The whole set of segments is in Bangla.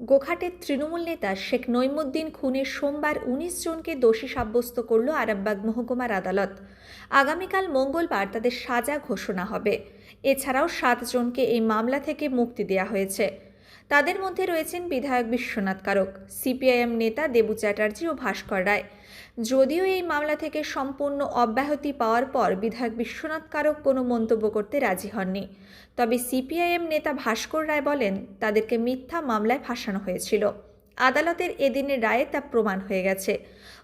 গোঘাটের তৃণমূল নেতা শেখ নৈমুদ্দিন খুনের সোমবার উনিশ জনকে দোষী সাব্যস্ত করল আরামবাগ মহকুমার আদালত। আগামীকাল মঙ্গলবার তাদের সাজা ঘোষণা হবে। এছাড়াও সাতজনকে এই মামলা থেকে মুক্তি দেওয়া হয়েছে। তাদের মধ্যে রয়েছেন বিধায়ক বিশ্বনাথ কারক, সিপিআইএম নেতা দেবু চ্যাটার্জি ও ভাস্কর রায়। যদিও এই মামলা থেকে সম্পূর্ণ অব্যাহতি পাওয়ার পর বিধায়ক বিশ্বনাথ কারক কোনো মন্তব্য করতে রাজি হননি। তবে সিপিআইএম নেতা ভাস্কর রায় বলেন, তাদেরকে মিথ্যা মামলায় ফাঁসানো হয়েছিল। আদালতের এদিনের রায়ে তা প্রমাণ হয়ে গেছে।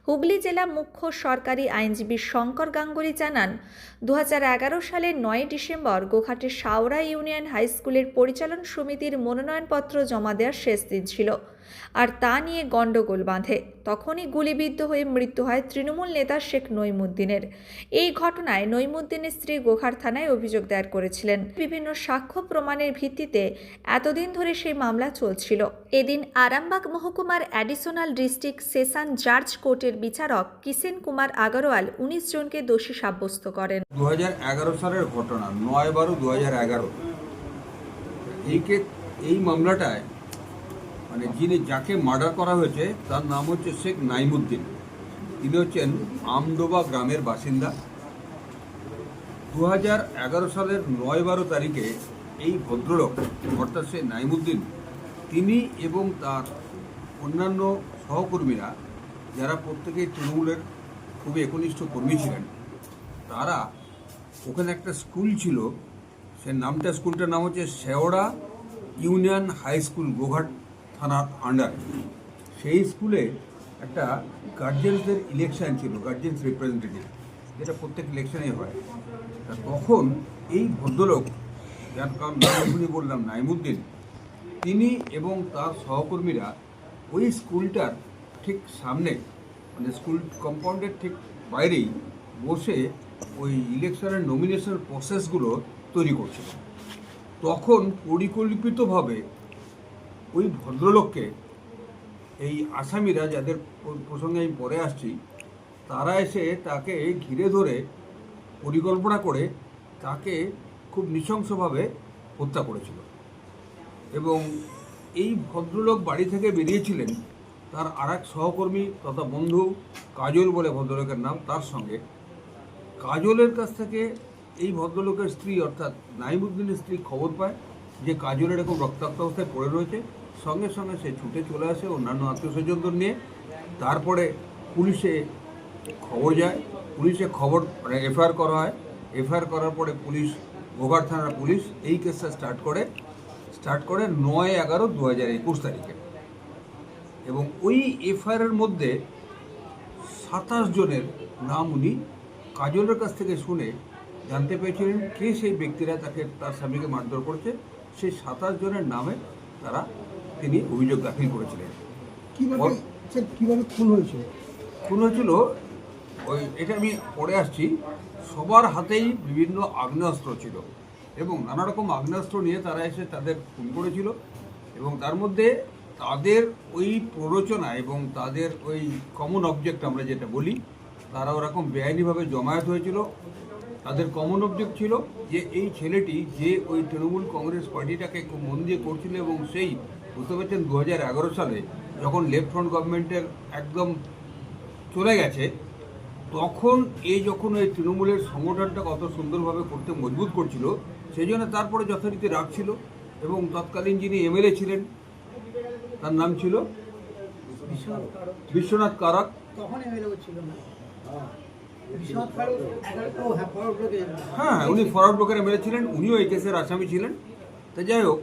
হুগলি জেলা মুখ্য সরকারি আইনজীবী শঙ্কর গাঙ্গুলি জানান দু হাজার এগারো সালের নয় ডিসেম্বর গোঘাটের সাওরা ইউনিয়ন হাই স্কুলের পরিচালন সমিতির মনোনয়নপত্র জমা দেওয়ার শেষ দিন ছিল। আর তা নিয়ে গণ্ডগোল বাঁধে। তখনই গুলিবিদ্ধ হয়ে মৃত্যু হয় তৃণমূল নেতা শেখ নইমুদ্দিনের। এই ঘটনায় নইমুদ্দিনের স্ত্রী গোঘাট থানায় অভিযোগ দায়ের করেছিলেন। বিভিন্ন সাক্ষ্য প্রমাণের ভিত্তিতে এতদিন ধরে সেই মামলা চলছিল। এদিন আরামবাগ মহকুমার অ্যাডিশনাল ডিস্ট্রিক্ট সেশন জাজ কোর্টের বিচারক কিষেন কুমার আগরওয়াল উনিশ জনকে দোষী সাব্যস্ত করেন। দু হাজার এগারো সালের ঘটনা, নয় বারো দু এই মামলাটায় মানে যিনি যাকে মার্ডার করা হয়েছে, তার নাম হচ্ছে শেখ নাইমুদ্দিন। তিনি হচ্ছেন আমডোবা গ্রামের বাসিন্দা। দু সালের নয় বারো তারিখে এই ভদ্রলোক, অর্থাৎ সে নাইমুদ্দিন, তিনি এবং তার অন্যান্য সহকর্মীরা, যারা প্রত্যেকেই তৃণমূলের খুবই একনিষ্ঠ কর্মী ছিলেন, তারা ওখানে একটা স্কুল ছিল। সে নামটা স্কুলটার নাম হচ্ছে Sheora union high school, Goghat. থানার আন্ডারে সেই স্কুলে একটা গার্জেন্সদের ইলেকশন ছিল গার্জেন্স রিপ্রেজেন্টেটিভ যেটা প্রত্যেক ইলেকশনেই হয়। তা তখন এই ভদ্রলোক, যার কারণ বললাম, নাইমুদ্দিন, তিনি এবং তার সহকর্মীরা ওই স্কুলটার ঠিক সামনে মানে স্কুল কম্পাউন্ডের ঠিক বাইরেই বসে ওই ইলেকশনের নমিনেশন প্রসেসগুলো তৈরি করছিল। তখন পরিকল্পিতভাবে ওই ভদ্রলোককে এই আসামিরা যাদের প্রসঙ্গে আমি পরে আসছি, তারা এসে তাকে ঘিরে ধরে পরিকল্পনা করে তাকে খুব নৃশংসভাবে হত্যা করেছিল। এবং এই ভদ্রলোক বাড়ি থেকে বেরিয়েছিলেন তার আর এক সহকর্মী তথা বন্ধু কাজল বলে ভদ্রলোকের নাম তার সঙ্গে। কাজলের কাছ থেকে এই ভদ্রলোকের স্ত্রী অর্থাৎ নাইমুদ্দিনের স্ত্রী খবর পায় যে কাজল এরকম রক্তাক্ত অবস্থায় পড়ে রয়েছে। সঙ্গে সঙ্গে সে ছুটে চলে আসে অন্যান্য আত্মীয় স্বজনদের নিয়ে। তারপরে পুলিশে খবর যায়। পুলিশে খবর মানে এফআইআর করা হয়। এফআইআর করার পরে পুলিশ গোঘাট থানার পুলিশ এই কেসটা স্টার্ট করে। স্টার্ট করে নয় এগারো দু হাজার একুশ তারিখে। এবং ওই এফআইআরের মধ্যে সাতাশ জনের নাম উনি কাজলের কাছ থেকে শুনে জানতে পেরেছিলেন কে সেই ব্যক্তিরা তাকে তার স্বামীকে মারধর করেছে। সেই সাতাশ জনের নামে তারা তিনি অভিযোগ দাখিল করেছিলেন। কীভাবে ওর- স্যার কীভাবে খুন হয়েছিল খুন হয়েছিল ওই এটা আমি পরে আসছি সবার হাতেই বিভিন্ন আগ্নেয়াস্ত্র ছিল এবং নানা রকম আগ্নেয়াস্ত্র নিয়ে তারা এসে তাদের খুন করেছিল এবং তার মধ্যে তাদের ওই প্ররোচনা এবং তাদের ওই কমন অবজেক্ট আমরা যেটা বলি তারা ওরকম বেআইনিভাবে জমায়েত হয়েছিল। তাদের কমন অবজেক্ট ছিল যে এই ছেলেটি যে ওই তৃণমূল কংগ্রেস পার্টিটাকে মন দিয়ে করছিল এবং সেই বুঝতে পারছেন দু হাজার এগারো সালে যখন লেফট ফ্রন্ট গভর্নমেন্টের একদম চলে গেছে তখন এই যখন ওই তৃণমূলের সংগঠনটা কত সুন্দরভাবে করতে মজবুত করছিল সেই জন্য তারপরে যথারীতি রাখছিল এবং তৎকালীন যিনি এমএলএ ছিলেন তার নাম ছিল বিশ্বনাথ কারাক। তখন এমএলএ ছিল না। হ্যাঁ হ্যাঁ হ্যাঁ উনি ফরওয়ার্ড ব্লকের এমএলএ ছিলেন উনিও এই কেসের আসামি ছিলেন। তা যাই হোক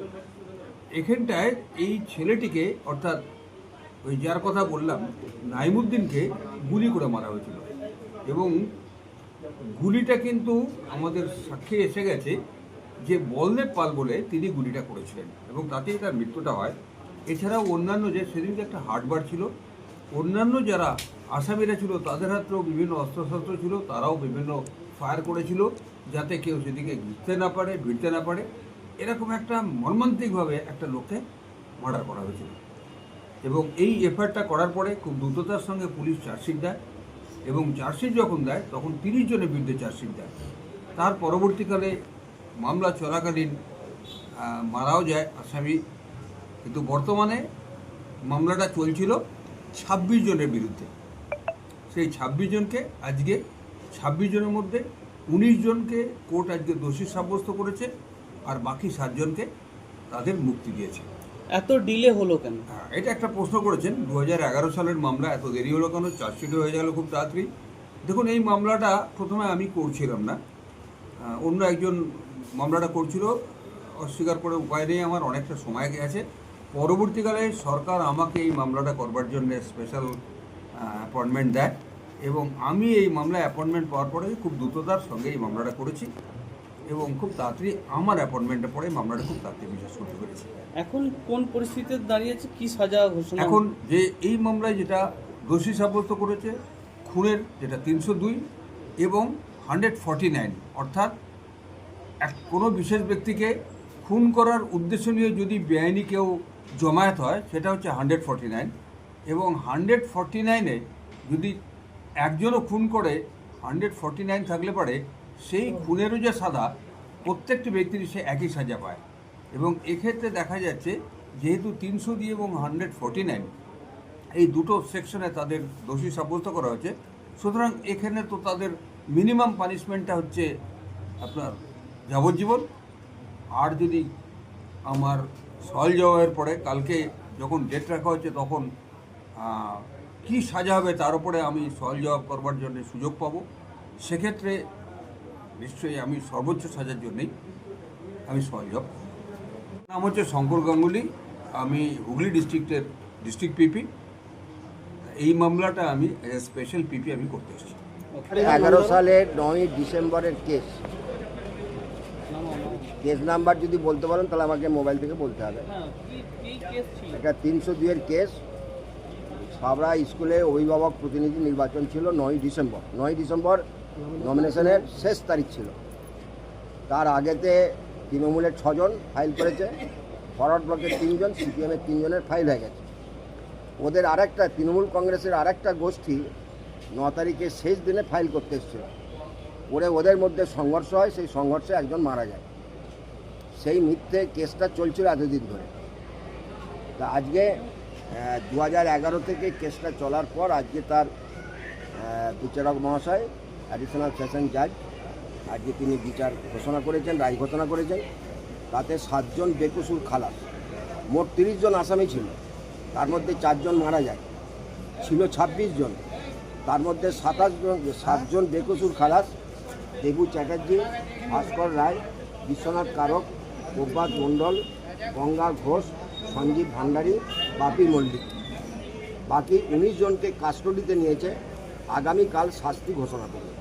এখানটায় এই ছেলেটিকে, অর্থাৎ ওই যার কথা বললাম, নাইমুদ্দিনকে গুলি করে মারা হয়েছিল। এবং গুলিটা কিন্তু আমাদের সাক্ষী এসে গেছে যে বলদেব পাল বলে তিনি গুলিটা করেছিলেন এবং তাতেই তার মৃত্যুটা হয়। এছাড়াও অন্যান্য যে, সেদিনকে একটা হাটবার ছিল। অন্যান্য যারা আসামিরা ছিল, তাদের হাতেও বিভিন্ন অস্ত্রশস্ত্র ছিল, তারাও বিভিন্ন ফায়ার করেছিল, যাতে কেউ সেদিকে ঘুরতে না পারে, ভিড়তে না পারে। এরকম একটা মর্মান্তিকভাবে একটা লোককে মার্ডার করা হয়েছিল। এবং এই এফআইআরটা করার পরে খুব দ্রুততার সঙ্গে পুলিশ চার্জশিট দেয় এবং চার্জশিট যখন দেয়, তখন তিরিশ জনের বিরুদ্ধে চার্জশিট দেয়। তার পরবর্তীকালে মামলা চলাকালীন মারাও যায় আসামি। কিন্তু বর্তমানে মামলাটা চলছিল ছাব্বিশ জনের বিরুদ্ধে। সেই ছাব্বিশ জনকে আজকে ছাব্বিশ জনের মধ্যে উনিশ জনকে কোর্ট আজকে দোষী সাব্যস্ত করেছে। আর বাকি সাতজনকে তাদের মুক্তি দিয়েছে। এত ডিলে হলো কেন? হ্যাঁ, এটা একটা প্রশ্ন করেছেন। দু হাজার এগারো সালের মামলা এত দেরি হলো কেন? চার্জশিট হয়ে গেল খুব তাড়াতাড়ি। দেখুন এই মামলাটা প্রথমে আমি করছিলাম না। অন্য একজন মামলাটা করছিল অস্বীকার করে উপায় নেই আমার অনেকটা সময় গেছে। পরবর্তীকালে সরকার আমাকে এই মামলাটা করবার জন্য স্পেশাল অ্যাপয়েন্টমেন্ট দেয় এবং আমি এই মামলায় অ্যাপয়েন্টমেন্ট পাওয়ার পরে খুব দ্রুততার সঙ্গে এই মামলাটা করেছি। এবং খুব তাড়াতাড়ি আমার অ্যাপয়েন্টমেন্টের পরে মামলাটা খুব তাড়াতাড়ি বিশ্বাস করতে পেরেছি। এখন কোন পরিস্থিতিতে দাঁড়িয়েছে কি সাজা ঘোষণা এখন যে এই মামলায় যেটা দোষী সাব্যস্ত করেছে খুনের যেটা তিনশো দুই এবং হান্ড্রেড ফর্টি নাইন অর্থাৎ এক কোনো বিশেষ ব্যক্তিকে খুন করার উদ্দেশ্য নিয়ে যদি বেআইনি কেউ জমায়েত হয় সেটা হচ্ছে হান্ড্রেড ফর্টি নাইন এবং হান্ড্রেড ফর্টি নাইনে যদি একজনও খুন করে হান্ড্রেড ফর্টি নাইন থাকলে পরে সেই খুনেরও যে সাদা, প্রত্যেকটি ব্যক্তির সে একই সাজা পায়। এবং এক্ষেত্রে দেখা যাচ্ছে, যেহেতু তিনশো দিয়ে এবং হান্ড্রেড ফর্টি নাইন এই দুটো সেকশনে তাদের দোষী সাব্যস্ত করা হয়েছে। সুতরাং এখানে তো তাদের মিনিমাম পানিশমেন্টটা হচ্ছে আপনার যাবজ্জীবন। আর যদি আমার সল জবাবের পরে কালকে যখন ডেট রাখা হচ্ছে তখন কি সাজা হবে তার উপরে আমি সল জবাব করবার জন্য সুযোগ পাবো। সেক্ষেত্রে নিশ্চয়ই আমি সর্বোচ্চ সাজার জন্যই আমি জবাব নাম হচ্ছে শঙ্কর গাঙ্গুলি। আমি হুগলি ডিস্ট্রিক্টের ডিস্ট্রিক্ট পিপি। এই মামলাটা আমি স্পেশাল পিপি আমি করতে এসেছি। এগারো সালের নয় ডিসেম্বরের কেস। কেস নাম্বার যদি বলতে পারেন তাহলে আমাকে মোবাইল থেকে বলতে হবে। হ্যাঁ কি কি কেস এটা তিনশো দুইয়ের কেস। সাবরা স্কুলে অভিভাবক প্রতিনিধি নির্বাচন ছিল নয় ডিসেম্বর। নয় ডিসেম্বর নমিনেশনের শেষ তারিখ ছিল। তার আগেতে তৃণমূলের ছজন ফাইল করেছে ফরওয়ার্ড ব্লকের তিনজন সিপিএমের তিনজনের ফাইল হয়ে গেছে। ওদের আরেকটা, তৃণমূল কংগ্রেসের আরেকটা গোষ্ঠী ন তারিখে শেষ দিনে ফাইল করতে এসেছিল। ওরে ওদের মধ্যে সংঘর্ষ হয়, সেই সংঘর্ষে একজন মারা যায়। সেই মিথ্যে কেসটা চলছিল এতদিন ধরে। তা আজকে দু হাজার এগারো থেকে কেসটা চলার পর আজকে তার বিচারক মহাশয় অ্যাডিশনাল সেশন জাজ আজকে তিনি বিচার ঘোষণা করেছেন, রায় ঘোষণা করেছেন। তাতে সাতজন বেকুসুর খালাস। মোট তিরিশ জন আসামি ছিল। তার মধ্যে চারজন মারা যায়। ছিল ছাব্বিশ জন। তার মধ্যে সাতাশ জন, সাতজন বেকসুর খালাস। দেবু চ্যাটার্জি, ভাস্কর রায়, বিশ্বনাথ কারক, প্রভাত মণ্ডল, গঙ্গা ঘোষ, সঞ্জীব ভান্ডারী, বাপি মল্লিক। বাকি উনিশ জনকে কাস্টডিতে নিয়েছে। আগামীকাল শাস্তি ঘোষণা করবে।